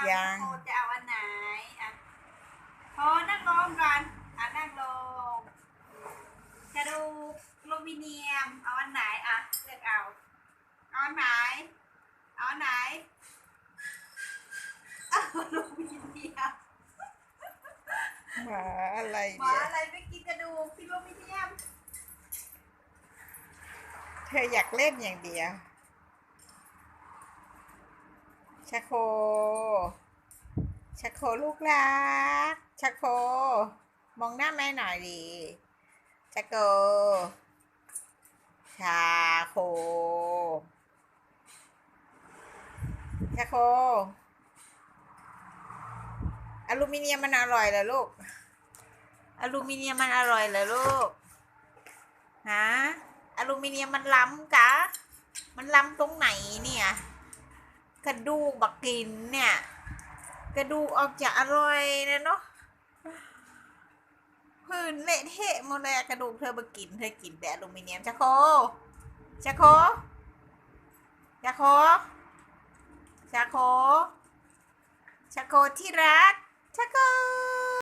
มยังโคจะเอาอันไหนอะพอนั่งลงก่อนอะนั่งลงกระดูกอลูมิเนียมเอาอันไหนอะเลือกเอาเอาอันไหนเอาอันไหนเอาอลูมิเนียมหมาอะไรหมาเนี่ย อะไรไม่กินกระดูกกินอลูมิเนียม เธออยากเล่นอย่างเดียว ชะโค ชะโคลูกรัก ชะโค มองหน้าแม่หน่อยดีชะโค ชาโค ชะโค อลูมิเนียมมันอร่อยเหรอลูก อลูมิเนียมมันอร่อยเหรอลูก ฮะ อลูมิเนียมมันล้ำกะ มันล้ำตรงไหนเนี่ย กระดูกบักกินเนี่ย กระดูกออกจะอร่อยนะเนาะพื้นเละเทะหมดเลยกระดูกเธอบักกินเธอกินแต่อลูมิเนียมชะโคชะโคชะโคชะโคชะโคที่รักชะโค